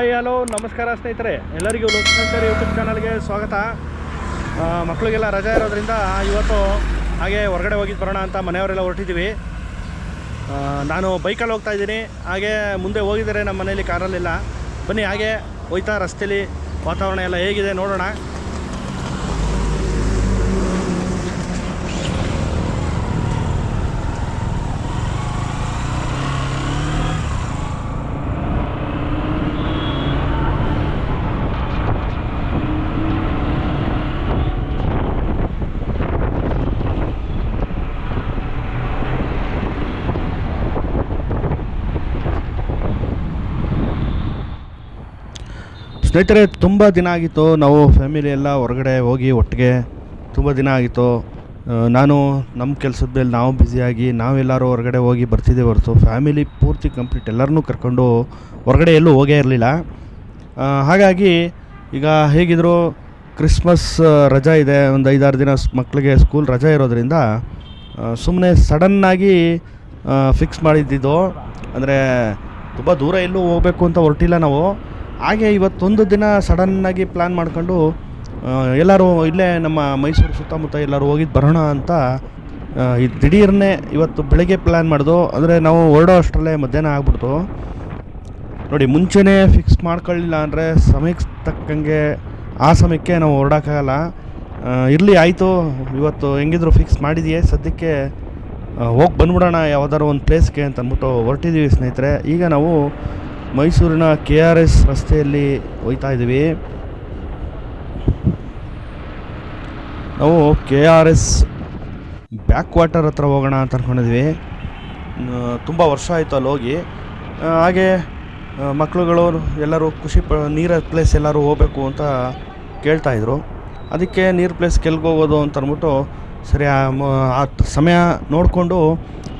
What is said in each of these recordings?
Hi, hello, ನಮಸ್ಕಾರ ಸ್ನೇಹಿತರೆ. ಎಲ್ಲರಿಗೂ ಲೋಕಸಂಚಾರಿ ಯೂಟ್ಯೂಬ್ ಚಾನಲ್ಗೆ ಸ್ವಾಗತ. ಮಕ್ಕಳಿಗೆಲ್ಲ ರಜಾ ಇರೋದ್ರಿಂದ ಇವತ್ತು ಹಾಗೆ ಹೊರಗಡೆ ಹೋಗಿದ್ದು ಬರೋಣ ಅಂತ ಮನೆಯವರೆಲ್ಲ ಹೊರಟಿದ್ದೀವಿ ನಾನು ಬೈಕಲ್ಲಿ ಹೋಗ್ತಾ ಇದ್ದೀನಿ. ಹಾಗೆ ಮುಂದೆ ಹೋಗಿದ್ದಾರೆ ನಮ್ಮ ಮನೇಲಿ ಕಾರಲ್ಲಿಲ್ಲ. ಬನ್ನಿ, ಹಾಗೆ ಹೋಯ್ತಾ ರಸ್ತೆಯಲ್ಲಿ ವಾತಾವರಣ ಎಲ್ಲ ಹೇಗಿದೆ ನೋಡೋಣ. ಸ್ನೇಹಿತರೆ, ತುಂಬ ದಿನ ಆಗಿತ್ತು ನಾವು ಫ್ಯಾಮಿಲಿ ಎಲ್ಲ ಹೊರಗಡೆ ಹೋಗಿ ಒಟ್ಟಿಗೆ ತುಂಬ ದಿನ ಆಗಿತ್ತು. ನಾನು ನಮ್ಮ ಕೆಲಸದ ಮೇಲೆ ನಾವು ಬ್ಯುಸಿಯಾಗಿ ನಾವೆಲ್ಲರೂ ಹೊರಗಡೆ ಹೋಗಿ ಬರ್ತಿದ್ದೆ ಹೊರತು ಫ್ಯಾಮಿಲಿ ಪೂರ್ತಿ ಕಂಪ್ಲೀಟ್ ಎಲ್ಲರನ್ನೂ ಕರ್ಕೊಂಡು ಹೊರಗಡೆ ಎಲ್ಲೂ ಹೋಗೇ ಇರಲಿಲ್ಲ. ಹಾಗಾಗಿ ಈಗ ಹೇಗಿದ್ರು ಕ್ರಿಸ್ಮಸ್ ರಜಾ ಇದೆ. ಒಂದು ಐದಾರು ದಿನ ಮಕ್ಕಳಿಗೆ ಸ್ಕೂಲ್ ರಜಾ ಇರೋದ್ರಿಂದ ಸುಮ್ಮನೆ ಸಡನ್ನಾಗಿ ಫಿಕ್ಸ್ ಮಾಡಿದ್ದಿದ್ದು ಅಂದರೆ ತುಂಬ ದೂರ ಎಲ್ಲೂ ಹೋಗಬೇಕು ಅಂತ ಹೊರಟಿಲ್ಲ ನಾವು. ಹಾಗೆ ಇವತ್ತೊಂದು ದಿನ ಸಡನ್ನಾಗಿ ಪ್ಲ್ಯಾನ್ ಮಾಡ್ಕೊಂಡು ಎಲ್ಲರೂ ಇಲ್ಲೇ ನಮ್ಮ ಮೈಸೂರು ಸುತ್ತಮುತ್ತ ಎಲ್ಲರೂ ಹೋಗಿದ್ದು ಬರೋಣ ಅಂತ ಇದು ಈ ದಿಢೀರ್ನೇ ಇವತ್ತು ಬೆಳಗ್ಗೆ ಪ್ಲ್ಯಾನ್ ಮಾಡೋದು, ಅಂದರೆ ನಾವು ಹೊರಡೋ ಅಷ್ಟರಲ್ಲೇ ಮಧ್ಯಾಹ್ನ ಆಗ್ಬಿಡ್ತು. ನೋಡಿ, ಮುಂಚೆನೇ ಫಿಕ್ಸ್ ಮಾಡ್ಕೊಳ್ಳಿಲ್ಲ ಅಂದರೆ ಸಮಯಕ್ಕೆ ತಕ್ಕಂಗೆ ಆ ಸಮಯಕ್ಕೆ ನಾವು ಹೊರಡೋಕ್ಕಾಗಲ್ಲ. ಇರಲಿ, ಆಯಿತು, ಇವತ್ತು ಹೆಂಗಿದ್ರು ಫಿಕ್ಸ್ ಮಾಡಿದೆಯೇ, ಸದ್ಯಕ್ಕೆ ಹೋಗಿ ಬಂದ್ಬಿಡೋಣ ಯಾವುದಾದ್ರು ಒಂದು ಪ್ಲೇಸ್ಗೆ ಅಂತ ಅಂದ್ಬಿಟ್ಟು ಹೊರಟಿದ್ದೀವಿ ಸ್ನೇಹಿತರೆ. ಈಗ ನಾವು ಮೈಸೂರಿನ ಕೆ ಆರ್ ಎಸ್ ರಸ್ತೆಯಲ್ಲಿ ಹೋಯ್ತಾ ಇದ್ದೀವಿ. ನಾವು K R S back water ಹತ್ರ ಹೋಗೋಣ ಅಂತ ಅಂದ್ಕೊಂಡಿದ್ವಿ ತುಂಬ ವರ್ಷ ಆಯಿತು ಅಲ್ಲಿ ಹೋಗಿ. ಹಾಗೆ ಮಕ್ಕಳುಗಳು ಎಲ್ಲರೂ ಖುಷಿ ಪ, ನೀರ ಪ್ಲೇಸ್ ಎಲ್ಲರೂ ಹೋಗಬೇಕು ಅಂತ ಕೇಳ್ತಾಯಿದ್ರು ಅದಕ್ಕೆ ನೀರು ಪ್ಲೇಸ್ ಕೆಲ್ಗೆ ಹೋಗೋದು ಅಂತ ಅಂದ್ಬಿಟ್ಟು ಸರಿ ಆ ಸಮಯ ನೋಡಿಕೊಂಡು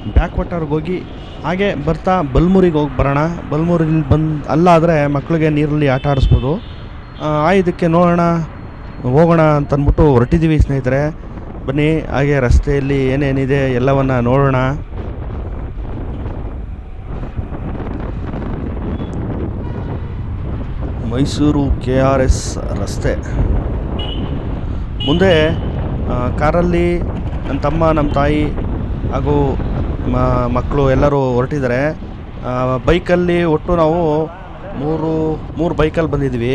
ಬ್ಯಾಕ್ ವಾಟರ್ಗೆ ಹೋಗಿ ಹಾಗೆ ಬರ್ತಾ ಬಲ್ಮೂರಿಗೆ ಹೋಗಿ ಬರೋಣ. ಬಲ್ಮೂರಿಗೆ ಬಂದು ಅಲ್ಲಾದರೆ ಮಕ್ಕಳಿಗೆ ನೀರಲ್ಲಿ ಆಟ ಆಡಿಸ್ಬೋದು. ಆ, ನೋಡೋಣ ಹೋಗೋಣ ಅಂತ ಅಂದ್ಬಿಟ್ಟು ಹೊರಟಿದ್ದೀವಿ ಸ್ನೇಹಿತರೆ. ಬನ್ನಿ ಹಾಗೆ ರಸ್ತೆಯಲ್ಲಿ ಏನೇನಿದೆ ಎಲ್ಲವನ್ನು ನೋಡೋಣ. ಮೈಸೂರು ಕೆ ಆರ್ ಎಸ್ ರಸ್ತೆ. ಮುಂದೆ ಕಾರಲ್ಲಿ ನನ್ನ ತಮ್ಮ ನಮ್ಮ ತಾಯಿ ಹಾಗೂ ಮಕ್ಕಳು ಎಲ್ಲರೂ ಹೊರಟಿದ್ದಾರೆ. ಬೈಕಲ್ಲಿ ಒಟ್ಟು ನಾವು ಮೂರು ಮೂರು ಬೈಕಲ್ಲಿ ಬಂದಿದ್ವಿ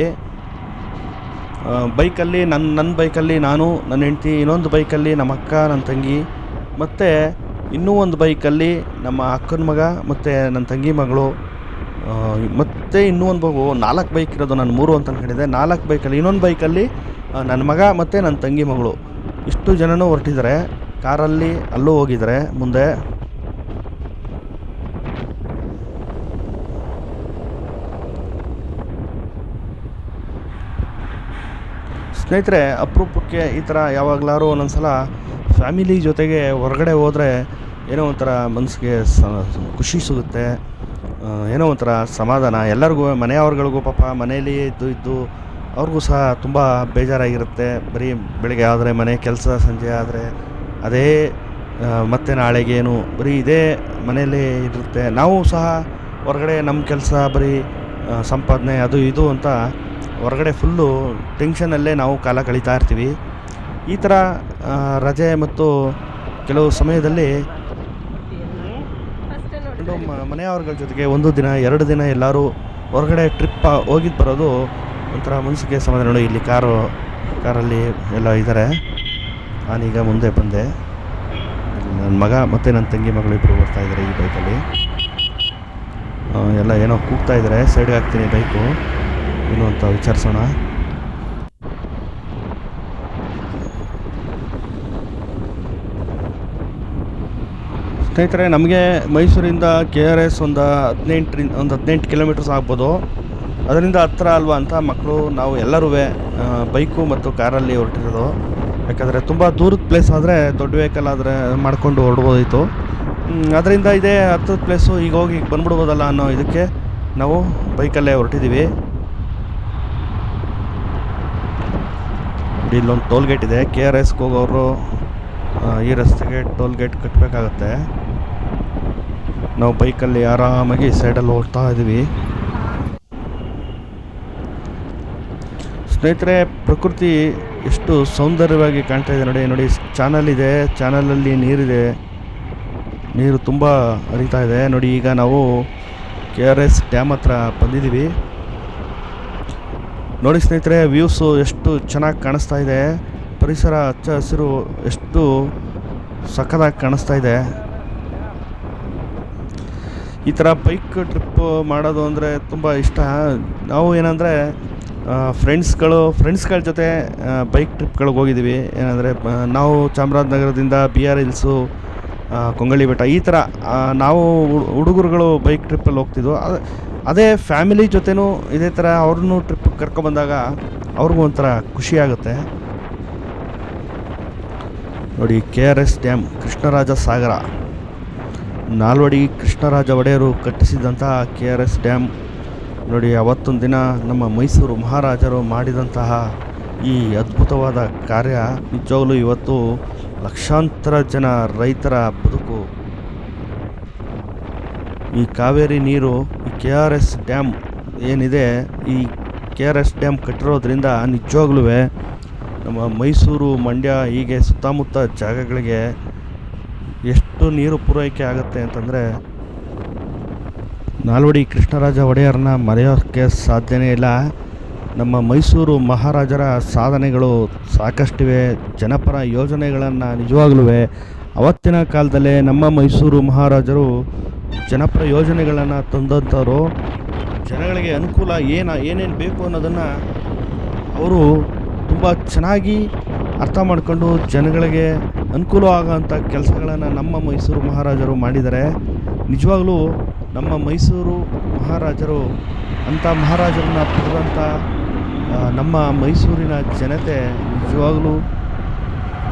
ಬೈಕಲ್ಲಿ ನನ್ನ ನನ್ನ ಬೈಕಲ್ಲಿ ನಾನು, ನನ್ನ ಹೆಂಡ್ತಿ, ಇನ್ನೊಂದು ಬೈಕಲ್ಲಿ ನಮ್ಮ ಅಕ್ಕ, ನನ್ನ ತಂಗಿ, ಮತ್ತು ಇನ್ನೂ ಒಂದು ಬೈಕಲ್ಲಿ ನಮ್ಮ ಅಕ್ಕನ ಮಗ, ಮತ್ತು ನನ್ನ ತಂಗಿ ಮಗಳು ಮತ್ತು ಇನ್ನೂ ಒಂದು ಮಗು, ನಾಲ್ಕು ಬೈಕ್ ಇರೋದು ನಾನು ಮೂರು ಅಂತ ಅನ್ಕೊಂಡಿದ್ದೆ. ನಾಲ್ಕು ಬೈಕಲ್ಲಿ, ಇನ್ನೊಂದು ಬೈಕಲ್ಲಿ ನನ್ನ ಮಗ ಮತ್ತು ನನ್ನ ತಂಗಿ ಮಗಳು. ಇಷ್ಟು ಜನನೂ ಹೊರಟಿದ್ದಾರೆ. ಕಾರಲ್ಲಿ ಅಲ್ಲೂ ಹೋಗಿದ್ದಾರೆ ಮುಂದೆ. ಸ್ನೇಹಿತರೆ, ಅಪರೂಪಕ್ಕೆ ಈ ಥರ ಯಾವಾಗಲಾರು ಒಂದೊಂದ್ಸಲ ಫ್ಯಾಮಿಲಿ ಜೊತೆಗೆ ಹೊರಗಡೆ ಹೋದರೆ ಏನೋ ಒಂಥರ ಮನಸ್ಸಿಗೆ ಸ, ಖುಷಿ ಸಿಗುತ್ತೆ. ಏನೋ ಒಂಥರ ಸಮಾಧಾನ. ಎಲ್ಲರಿಗೂ, ಮನೆಯವ್ರಗಳಿಗೂ ಪಾಪ ಮನೆಯಲ್ಲಿ ಇದ್ದು ಇದ್ದು ಅವ್ರಿಗೂ ಸಹ ತುಂಬ ಬೇಜಾರಾಗಿರುತ್ತೆ. ಬರೀ ಬೆಳಗ್ಗೆ ಆದರೆ ಮನೆ, ಕೆಲಸ ಸಂಜೆ ಆದರೆ ಅದೇ ಮತ್ತೆ ನಾಳೆಗೇನು ಬರೀ ಇದೇ ಮನೆಯಲ್ಲೇ ಇರುತ್ತೆ. ನಾವು ಸಹ ಹೊರಗಡೆ ನಮ್ಮ ಕೆಲಸ ಬರೀ ಸಂಪಾದನೆ ಅದು ಇದು ಅಂತ ಹೊರಗಡೆ ಫುಲ್ಲು ಟೆನ್ಷನಲ್ಲೇ ನಾವು ಕಾಲ ಕಳೀತಾ ಇರ್ತೀವಿ. ಈ ಥರ ರಜೆ ಮತ್ತು ಕೆಲವು ಸಮಯದಲ್ಲಿ ಮನೆಯವ್ರಗಳ ಜೊತೆಗೆ ಒಂದು ದಿನ ಎರಡು ದಿನ ಎಲ್ಲರೂ ಹೊರಗಡೆ ಟ್ರಿಪ್ ಹೋಗಿದ್ದು ಬರೋದು ಒಂಥರ ಮನಸ್ಸಿಗೆ ಸಮಾಧಾನ. ನೋಡಿ ಇಲ್ಲಿ ಕಾರು ಕಾರಲ್ಲಿ ಎಲ್ಲ ಇದ್ದಾರೆ ನಾನೀಗ ಮುಂದೆ ಬಂದೆ. ನನ್ನ ಮಗ ಮತ್ತು ನನ್ನ ತಂಗಿ ಮಗಳು ಇಬ್ಬರು ಬರ್ತಾ ಇದ್ದಾರೆ ಈ ಬೈಕಲ್ಲಿ ಎಲ್ಲ ಏನೋ ಕೂಗ್ತಾ ಇದ್ದಾರೆ. ಸೈಡ್ಗೆ ಹಾಕ್ತೀನಿ ಬೈಕು ಏನು ಅಂತ ವಿಚಾರಿಸೋಣ. ಸ್ನೇಹಿತರೆ, ನಮಗೆ ಮೈಸೂರಿಂದ ಕೆ ಆರ್ ಎಸ್ ಒಂದು ಹದಿನೆಂಟರಿಂದ ಒಂದು ಹದಿನೆಂಟು ಕಿಲೋಮೀಟರ್ಸ್ ಆಗ್ಬೋದು. ಅದರಿಂದ ಹತ್ರ ಅಲ್ವಾ ಅಂತ ಮಕ್ಕಳು, ನಾವು ಎಲ್ಲರೂ ಬೈಕು ಮತ್ತು ಕಾರಲ್ಲಿ ಹೊರಟಿರೋದು. ಯಾಕಂದರೆ ತುಂಬ ದೂರದ ಪ್ಲೇಸ್ ಆದರೆ ದೊಡ್ಡ ವೆಹಿಕಲ್ ಆದರೆ ಮಾಡಿಕೊಂಡು ಹೊರಡ್ಬೋದಿತ್ತು. ಅದರಿಂದ ಇದೇ ಹತ್ತದ ಪ್ಲೇಸು ಈಗ ಹೋಗಿ ಬಂದ್ಬಿಡ್ಬೋದಲ್ಲ ಅನ್ನೋ ಇದಕ್ಕೆ ನಾವು ಬೈಕಲ್ಲೇ ಹೊರಟಿದ್ದೀವಿ. ಇಲ್ಲೊಂದು ಟೋಲ್ ಗೇಟ್ ಇದೆ. ಕೆ ಆರ್ ಎಸ್ಗೆ ಹೋಗೋರು ಈ ರಸ್ತೆಗೆ ಟೋಲ್ ಗೇಟ್ ಕಟ್ಟಬೇಕಾಗತ್ತೆ ನಾವು ಬೈಕಲ್ಲಿ ಆರಾಮಾಗಿ ಸೈಡಲ್ಲಿ ಹೋಗ್ತಾ ಇದ್ದೀವಿ. ಸ್ನೇಹಿತರೆ, ಪ್ರಕೃತಿ ಎಷ್ಟು ಸೌಂದರ್ಯವಾಗಿ ಕಾಣ್ತಾ ಇದೆ ನೋಡಿ ನೋಡಿ ಚಾನಲ್ ಇದೆ ಚಾನಲಲ್ಲಿ ನೀರಿದೆ. ನೀರು ತುಂಬ ಹರಿತಾ ಇದೆ. ನೋಡಿ, ಈಗ ನಾವು ಕೆ ಆರ್ ಎಸ್ ಡ್ಯಾಮ್ ಹತ್ರ ಬಂದಿದ್ದೀವಿ. ನೋಡಿ ಸ್ನೇಹಿತರೆ ವ್ಯೂಸು ಎಷ್ಟು ಚೆನ್ನಾಗಿ ಕಾಣಿಸ್ತಾ ಇದೆ. ಪರಿಸರ ಹಚ್ಚ ಹಸಿರು ಎಷ್ಟು ಸಖತ್ತಾಗಿ ಕಾಣಿಸ್ತಾ ಇದೆ. ಈ ಥರ ಬೈಕ್ ಟ್ರಿಪ್ ಮಾಡೋದು ಅಂದರೆ ತುಂಬ ಇಷ್ಟ. ನಾವು ಏನಂದರೆ ಫ್ರೆಂಡ್ಸ್ಗಳು ಫ್ರೆಂಡ್ಸ್ಗಳ ಜೊತೆ ಬೈಕ್ ಟ್ರಿಪ್ಗಳಿಗೆ ಹೋಗಿದ್ದೀವಿ. ಏನಂದರೆ ನಾವು ಚಾಮರಾಜನಗರದಿಂದ ಬಿ ಆರ್ ಹಿಲ್ಸು ಕೊಂಗಳಿ ಬೆಟ್ಟ. ಈ ಥರ ನಾವು ಹುಡುಗರುಗಳು ಬೈಕ್ ಟ್ರಿಪ್ಪಲ್ಲಿ ಹೋಗ್ತಿದ್ವು. ಅದ್- ಫ್ಯಾಮಿಲಿ ಜೊತೆನೂ ಇದೇ ಥರ ಅವ್ರನ್ನೂ ಟ್ರಿಪ್ ಕರ್ಕೊಬಂದಾಗ ಅವ್ರಿಗೂ ಒಂಥರ ಖುಷಿ ಆಗುತ್ತೆ. ನೋಡಿ, K R S dam, Krishnaraja Sagara. Nalvadi Krishnaraja ಒಡೆಯರು ಕಟ್ಟಿಸಿದಂತಹ ಕೆ ಆರ್ ಎಸ್ ಡ್ಯಾಮ್. ನೋಡಿ, ಅವತ್ತೊಂದು ದಿನ ನಮ್ಮ ಮೈಸೂರು ಮಹಾರಾಜರು ಮಾಡಿದಂತಹ ಈ ಅದ್ಭುತವಾದ ಕಾರ್ಯ. ನಿಜವಾಗಲೂ ಇವತ್ತು ಲಕ್ಷಾಂತರ ಜನ ರೈತರ ಬದುಕು. ಈ ಕಾವೇರಿ ನೀರು ಈ ಕೆ ಆರ್ ಎಸ್ ಡ್ಯಾಮ್ ಏನಿದೆ, ಈ ಕೆ ಆರ್ ಎಸ್ ಡ್ಯಾಮ್ ಕಟ್ಟಿರೋದ್ರಿಂದ ನಿಜವಾಗ್ಲೂ ನಮ್ಮ ಮೈಸೂರು ಮಂಡ್ಯ ಹೀಗೆ ಸುತ್ತಮುತ್ತ ಜಾಗಗಳಿಗೆ ಎಷ್ಟು ನೀರು ಪೂರೈಕೆ ಆಗುತ್ತೆ ಅಂತಂದರೆ, ನಾಲ್ವಡಿ ಕೃಷ್ಣರಾಜ ಒಡೆಯರನ್ನ ಮರೆಯೋಕ್ಕೆ ಸಾಧ್ಯವೇ ಇಲ್ಲ. ನಮ್ಮ ಮೈಸೂರು ಮಹಾರಾಜರ ಸಾಧನೆಗಳು ಸಾಕಷ್ಟಿವೆ, ಜನಪರ ಯೋಜನೆಗಳನ್ನು ನಿಜವಾಗ್ಲೂ ಅವತ್ತಿನ ಕಾಲದಲ್ಲೇ ನಮ್ಮ ಮೈಸೂರು ಮಹಾರಾಜರು ಜನಪರ ಯೋಜನೆಗಳನ್ನು ತಂದಂಥವರು. ಜನಗಳಿಗೆ ಅನುಕೂಲ ಏನು, ಏನೇನು ಬೇಕು ಅನ್ನೋದನ್ನು ಅವರು ತುಂಬ ಚೆನ್ನಾಗಿ ಅರ್ಥ ಮಾಡಿಕೊಂಡು ಜನಗಳಿಗೆ ಅನುಕೂಲ ಆಗೋಂಥ ಕೆಲಸಗಳನ್ನು ನಮ್ಮ ಮೈಸೂರು ಮಹಾರಾಜರು ಮಾಡಿದ್ದಾರೆ. ನಿಜವಾಗ್ಲೂ ನಮ್ಮ ಮೈಸೂರು ಮಹಾರಾಜರು ಅಂಥ ಮಹಾರಾಜರನ್ನು ಪಡೆದಂಥ ನಮ್ಮ ಮೈಸೂರಿನ ಜನತೆ ನಿಜವಾಗ್ಲೂ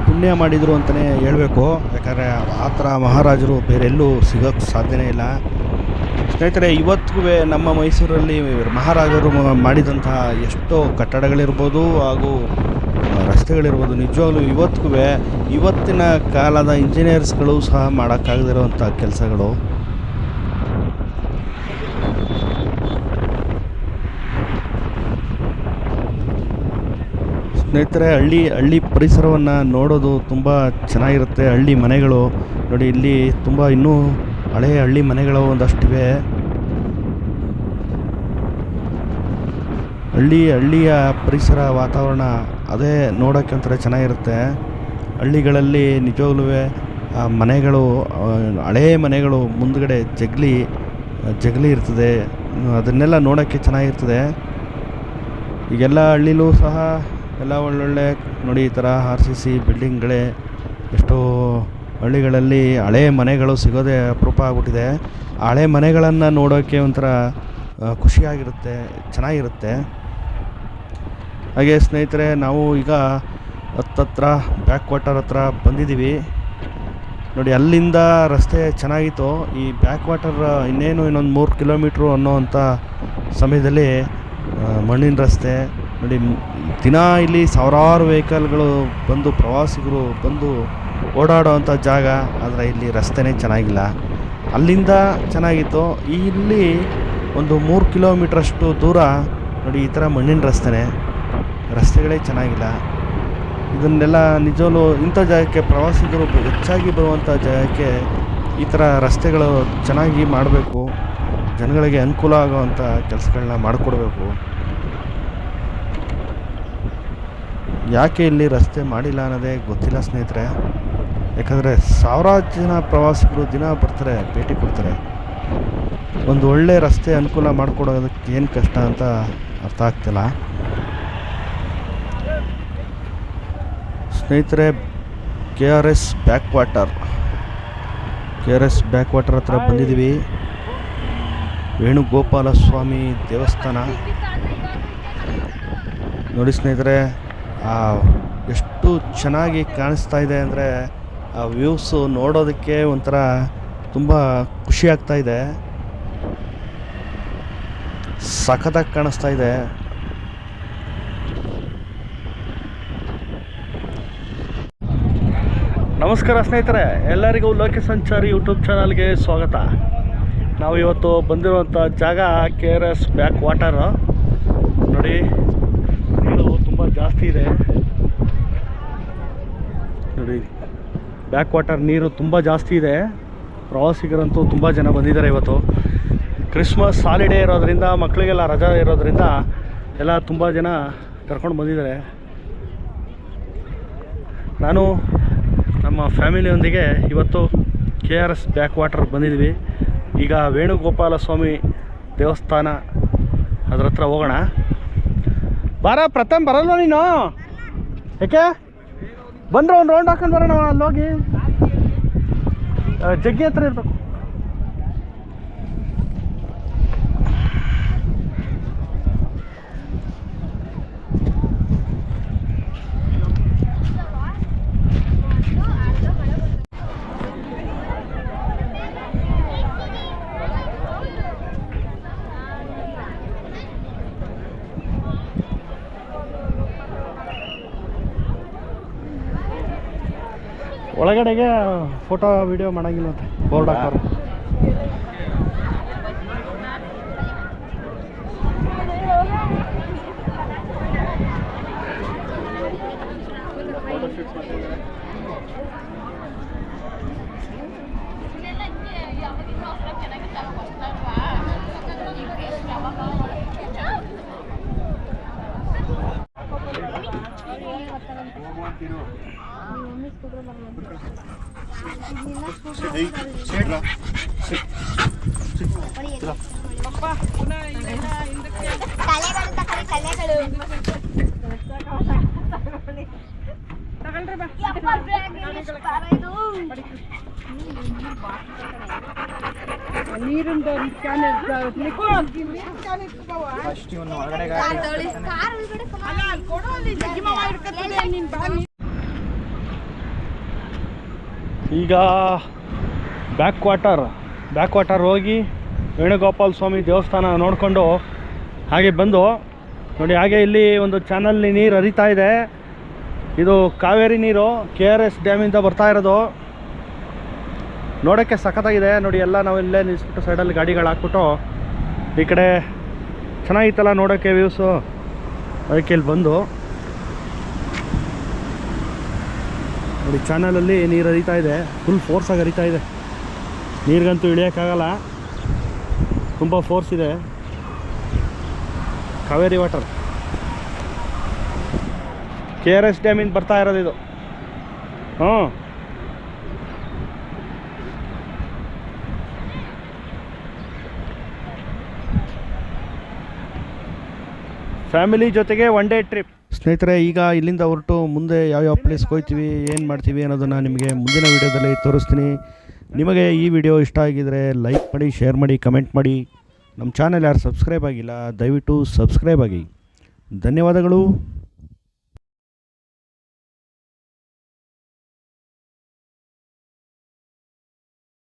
ಪುಣ್ಯ ಮಾಡಿದರು ಅಂತಲೇ ಹೇಳಬೇಕು. ಯಾಕಂದರೆ ಆ ಥರ ಮಹಾರಾಜರು ಬೇರೆಲ್ಲೂ ಸಿಗೋಕ್ಕೆ ಸಾಧ್ಯನೇ ಇಲ್ಲ. ಸ್ನೇಹಿತರೆ ಇವತ್ತಿಗೂ ನಮ್ಮ ಮೈಸೂರಲ್ಲಿ ಮಹಾರಾಜರು ಮಾಡಿದಂತಹ ಎಷ್ಟೋ ಕಟ್ಟಡಗಳಿರ್ಬೋದು ಹಾಗೂ ರಸ್ತೆಗಳಿರ್ಬೋದು, ನಿಜವಾಗ್ಲೂ ಇವತ್ತಿಗೂ ಇವತ್ತಿನ ಕಾಲದ ಇಂಜಿನಿಯರ್ಸ್ಗಳು ಸಹ ಮಾಡೋಕ್ಕಾಗದಿರುವಂಥ ಕೆಲಸಗಳು. ಸ್ನೇಹಿತರೆ, ಹಳ್ಳಿ ಹಳ್ಳಿ ಪರಿಸರವನ್ನು ನೋಡೋದು ತುಂಬ ಚೆನ್ನಾಗಿರುತ್ತೆ. ಹಳ್ಳಿ ಮನೆಗಳು ನೋಡಿ, ಇಲ್ಲಿ ತುಂಬ ಇನ್ನೂ ಹಳೆಯ ಹಳ್ಳಿ ಮನೆಗಳು ಒಂದಷ್ಟಿವೆ. ಹಳ್ಳಿ, ಹಳ್ಳಿಯ ಪರಿಸರ ವಾತಾವರಣ ಅದೇ ನೋಡೋಕ್ಕೆ ಒಂಥರ ಚೆನ್ನಾಗಿರುತ್ತೆ. ಹಳ್ಳಿಗಳಲ್ಲಿ ನಿಜವಾಗ್ಲೂ ಆ ಮನೆಗಳು ಹಳೇ ಮನೆಗಳು ಮುಂದ್ಗಡೆ ಜಗಲಿ ಜಗಲಿ ಇರ್ತದೆ. ಅದನ್ನೆಲ್ಲ ನೋಡೋಕ್ಕೆ ಚೆನ್ನಾಗಿರ್ತದೆ. ಈಗೆಲ್ಲ ಹಳ್ಳಿಲೂ ಸಹ ಎಲ್ಲ ಒಳ್ಳೊಳ್ಳೆ ನೋಡಿ ಈ ಥರ ಆರ್ ಸಿ ಸಿ ಬಿಲ್ಡಿಂಗ್ಗಳೇ ಎಷ್ಟೋ ಹಳ್ಳಿಗಳಲ್ಲಿ ಹಳೆ ಮನೆಗಳು ಸಿಗೋದೇ ಅಪರೂಪ ಆಗ್ಬಿಟ್ಟಿದೆ. ಹಳೆ ಮನೆಗಳನ್ನು ನೋಡೋಕ್ಕೆ ಒಂಥರ ಖುಷಿಯಾಗಿರುತ್ತೆ, ಚೆನ್ನಾಗಿರುತ್ತೆ. ಹಾಗೆ ಸ್ನೇಹಿತರೆ, ನಾವು ಈಗ ಹತ್ತತ್ರ ಬ್ಯಾಕ್ ವಾಟರ್ ಹತ್ರ ಬಂದಿದ್ದೀವಿ. ನೋಡಿ, ಅಲ್ಲಿಂದ ರಸ್ತೆ ಚೆನ್ನಾಗಿತ್ತು. ಈ ಬ್ಯಾಕ್ ವಾಟರ್ ಇನ್ನೇನು ಇನ್ನೊಂದು ಮೂರು ಕಿಲೋಮೀಟ್ರು ಅನ್ನೋವಂಥ ಸಮಯದಲ್ಲಿ ಮಣ್ಣಿನ ರಸ್ತೆ ನೋಡಿ ದಿನ ಇಲ್ಲಿ ಸಾವಿರಾರು ವೆಹಿಕಲ್ಗಳು ಬಂದು ಪ್ರವಾಸಿಗರು ಬಂದು ಓಡಾಡುವಂಥ ಜಾಗ, ಆದರೆ ಇಲ್ಲಿ ರಸ್ತೆನೇ ಚೆನ್ನಾಗಿಲ್ಲ. ಅಲ್ಲಿಂದ ಚೆನ್ನಾಗಿತ್ತು. ಇಲ್ಲಿ ಒಂದು ಮೂರು ಕಿಲೋಮೀಟ್ರಷ್ಟು ದೂರ, ನೋಡಿ, ಈ ಥರ ಮಣ್ಣಿನ ರಸ್ತೆನೇ. ರಸ್ತೆಗಳೇ ಚೆನ್ನಾಗಿಲ್ಲ. ಇದನ್ನೆಲ್ಲ ನಿಜವೂ ಇಂಥ ಜಾಗಕ್ಕೆ ಪ್ರವಾಸಿಗರು ಹೆಚ್ಚಾಗಿ ಬರುವಂಥ ಜಾಗಕ್ಕೆ ಈ ಥರ ರಸ್ತೆಗಳು ಚೆನ್ನಾಗಿ ಮಾಡಬೇಕು. ಜನಗಳಿಗೆ ಅನುಕೂಲ ಆಗುವಂಥ ಕೆಲಸಗಳನ್ನ ಮಾಡಿಕೊಡ್ಬೇಕು. ಯಾಕೆ ಇಲ್ಲಿ ರಸ್ತೆ ಮಾಡಿಲ್ಲ ಅನ್ನೋದೇ ಗೊತ್ತಿಲ್ಲ ಸ್ನೇಹಿತರೆ. ಯಾಕಂದರೆ ಸಾವಿರಾರು ಜನ ಪ್ರವಾಸಿಗರು ದಿನ ಬರ್ತಾರೆ ಭೇಟಿ ಕೊಡ್ತಾರೆ. ಒಂದು ಒಳ್ಳೆ ರಸ್ತೆ ಅನುಕೂಲ ಮಾಡಿಕೊಡೋದಕ್ಕೆ ಏನು ಕಷ್ಟ ಅಂತ ಅರ್ಥ ಆಗ್ತಿಲ್ಲ. ಸ್ನೇಹಿತರೆ K R S backwater K R S backwater ಹತ್ರ ಬಂದಿದ್ದೀವಿ. ವೇಣುಗೋಪಾಲ ಸ್ವಾಮಿ ದೇವಸ್ಥಾನ. ನೋಡಿ ಸ್ನೇಹಿತರೆ ಎಷ್ಟು ಚೆನ್ನಾಗಿ ಕಾಣಿಸ್ತಾ ಇದೆ ಅಂದರೆ ಆ ವ್ಯೂಸು ನೋಡೋದಕ್ಕೆ ಒಂಥರ ತುಂಬ ಖುಷಿ ಆಗ್ತಾ ಇದೆ. ಸಖತ್ತಾಗಿ ಕಾಣಿಸ್ತಾ ಇದೆ. ನಮಸ್ಕಾರ ಸ್ನೇಹಿತರೆ, ಎಲ್ಲರಿಗೂ ಲೋಕ ಸಂಚಾರಿ ಯೂಟ್ಯೂಬ್ ಚಾನಲ್ಗೆ ಸ್ವಾಗತ. ನಾವು ಇವತ್ತು ಬಂದಿರುವಂಥ ಜಾಗ K R S back water. ನೋಡಿ ನೀರು ಜಾಸ್ತಿ ಇದೆ ನೋಡಿ ಬ್ಯಾಕ್ ವಾಟರ್ ನೀರು ತುಂಬ ಜಾಸ್ತಿ ಇದೆ. ಪ್ರವಾಸಿಗರಂತೂ ತುಂಬ ಜನ ಬಂದಿದ್ದಾರೆ ಇವತ್ತು. ಕ್ರಿಸ್ಮಸ್ ಹಾಲಿಡೇ ಇರೋದರಿಂದ ಮಕ್ಕಳಿಗೆಲ್ಲ ರಜಾ ಇರೋದರಿಂದ ಎಲ್ಲ ತುಂಬ ಜನ ಕರ್ಕೊಂಡು ಬಂದಿದ್ದಾರೆ. ನಾನು ನಮ್ಮ ಫ್ಯಾಮಿಲಿಯೊಂದಿಗೆ ಇವತ್ತು K R S back water ಬಂದಿದ್ವಿ. ಈಗ ವೇಣುಗೋಪಾಲ ಸ್ವಾಮಿ ದೇವಸ್ಥಾನ ಅದ್ರ ಹತ್ರ ಹೋಗೋಣ. ಬಾರ, ಪ್ರಥಮ್ ಬರಲ್ವ ನೀನು? ಯಾಕೆ ಬಂದ್ರೆ ಒಂದು ರೌಂಡ್ ಹಾಕೊಂಡು ಬರೋಣ ಅಲ್ಲೋಗಿ. ಜಗ್ಗಿ ಹತ್ರ ಇರಬೇಕು. ಒಳಗಡೆಗೆ ಫೋಟೋ ವಿಡಿಯೋ ಮಾಡಂಗಿಲ್ಲ ಅಂತ. ಬೋರ್ಡ್ ಹಾಕೋರು ಕಲೆಗಳು ತಗೊಳ್ಳಿ ಕಲೆಗಳು ಯಪ್ಪ, ಬ್ಯಾಗ್ ಇಲ್ಲಿ ಎಷ್ಟು ಭಾರ ಇದು? ಕಾರ್ ತಗೊಳ್ಳಿ. ಕಾರ್ ಈಗ ಬ್ಯಾಕ್ ವಾಟರ್ ಬ್ಯಾಕ್ ವಾಟರ್ ಹೋಗಿ ವೇಣುಗೋಪಾಲ ಸ್ವಾಮಿ ದೇವಸ್ಥಾನ ನೋಡಿಕೊಂಡು ಹಾಗೆ ಬಂದು, ನೋಡಿ ಹಾಗೆ ಇಲ್ಲಿ ಒಂದು ಚಾನಲ್ಲಿ ನೀರು ಹರಿತಾ ಇದೆ. ಇದು ಕಾವೇರಿ ನೀರು, ಕೆ ಆರ್ ಎಸ್ ಡ್ಯಾಮಿಂದ ಬರ್ತಾ ಇರೋದು. ನೋಡೋಕ್ಕೆ ಸಖತ್ತಾಗಿದೆ. ನೋಡಿ ಎಲ್ಲ ನಾವು ಇಲ್ಲೇ ನಿಲ್ಲಿಸ್ಬಿಟ್ಟು ಸೈಡಲ್ಲಿ ಗಾಡಿಗಳು ಹಾಕ್ಬಿಟ್ಟು ಈ ಕಡೆ ಚೆನ್ನಾಗಿತ್ತಲ್ಲ ನೋಡೋಕ್ಕೆ ವ್ಯೂಸು ಅದಕ್ಕೆ ಇಲ್ಲಿ ಬಂದು ನೋಡಿ ಚಾನಲಲ್ಲಿ ನೀರು ಹರಿತಾ ಇದೆ. ಫುಲ್ ಫೋರ್ಸಾಗಿ ಹರಿತಾ ಇದೆ. ನೀರಿಗಂತೂ ಇಳಿಯೋಕ್ಕಾಗಲ್ಲ. ತುಂಬ ಫೋರ್ಸ್ ಇದೆ. Kaveri water K R S ಡ್ಯಾಮಿಂದ ಬರ್ತಾ ಇರೋದು ಇದು. ಹ್ಞೂ ಫ್ಯಾಮಿಲಿ ಜೊತೆಗೆ ಒನ್ ಡೇ ಟ್ರಿಪ್ ಸ್ನೇಹಿತರೆ, ಈಗ ಇಲ್ಲಿಂದ ಹೊರಟು ಮುಂದೆ ಯಾವ್ಯಾವ ಪ್ಲೇಸ್ಗೆ ಹೋಗ್ತೀವಿ ಏನು ಮಾಡ್ತೀವಿ ಅನ್ನೋದನ್ನು ನಿಮಗೆ ಮುಂದಿನ ವೀಡಿಯೋದಲ್ಲಿ ತೋರಿಸ್ತೀನಿ. ನಿಮಗೆ ಈ ವಿಡಿಯೋ ಇಷ್ಟ ಆಗಿದರೆ ಲೈಕ್ ಮಾಡಿ, ಶೇರ್ ಮಾಡಿ, ಕಮೆಂಟ್ ಮಾಡಿ. ನಮ್ಮ ಚಾನಲ್ ಯಾರು ಸಬ್ಸ್ಕ್ರೈಬ್ ಆಗಿಲ್ಲ, ದಯವಿಟ್ಟು ಸಬ್ಸ್ಕ್ರೈಬ್ ಆಗಿ. ಧನ್ಯವಾದಗಳು.